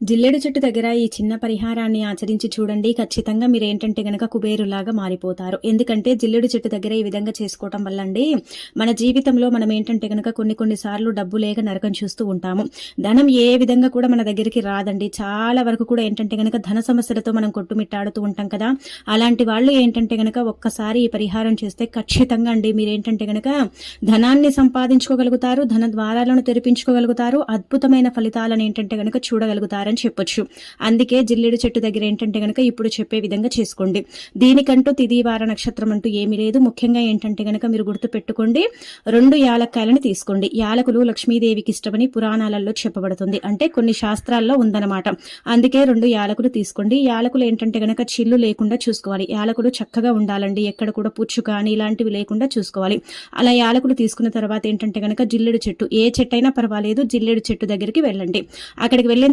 జిల్లెడు చెట్టు దగ్గర ఈ చిన్న పరిహారాన్ని ఆచరించి చూడండి. ఖచ్చితంగా మీరు ఏంటంటే గనక కుబేరులాగా మారిపోతారు. ఎందుకంటే జిల్లెడు చెట్టు దగ్గర ఈ విధంగా చేసుకోవటం వల్ల అండి మన జీవితంలో మనం ఏంటంటే గనక కొన్ని కొన్ని సార్లు డబ్బు లేక నరకం చూస్తూ ఉంటాము. ధనం ఏ విధంగా కూడా మన దగ్గరికి రాదండి. చాలా వరకు కూడా ఏంటంటే గనక ధన సమస్యలతో మనం కొట్టుమిట్టాడుతూ ఉంటాం కదా. అలాంటి వాళ్ళు ఏంటంటే గనక ఒక్కసారి ఈ పరిహారం చేస్తే ఖచ్చితంగా అండి మీరు ఏంటంటే గనక ధనాన్ని సంపాదించుకోగలుగుతారు ధన ద్వారాలను తెరిపించుకోగలుగుతారు అద్భుతమైన ఫలితాలను ఏంటంటే గనక చూడగలుగుతారని చెప్పొచ్చు. అందుకే జిల్లేడు చెట్టు దగ్గర ఏంటంటే గనక ఇప్పుడు చెప్పే విధంగా చేసుకోండి. దీనికంటూ తిదివార నక్షత్రం అంటూ ఏమీ లేదు. ముఖ్యంగా ఏంటంటే గనక మీరు గుర్తు పెట్టుకోండి. రెండు యాలక్కాయలను తీసుకోండి. యాలకులు లక్ష్మీదేవికి ఇష్టమని పురాణాలలో చెప్పబడుతుంది. అంటే కొన్ని శాస్త్రాల్లో ఉందన్నమాట. అందుకే రెండు యాలకులు తీసుకోండి. యాలకులు ఏంటంటే గనక చిల్లు లేకుండా చూసుకోవాలి. యాలకులు చక్కగా ఉండాలండి. ఎక్కడ కూడా పుచ్చు కానీ ఇలాంటివి లేకుండా చూసుకోవాలి. అలా యాలకులు తీసుకున్న తర్వాత ఏంటంటే గనక జిల్లెడు చెట్టు ఏ చెట్టు అయినా పర్వాలేదు. జిల్లెడు చెట్టు దగ్గరికి వెళ్ళండి. అక్కడికి వెళ్ళిన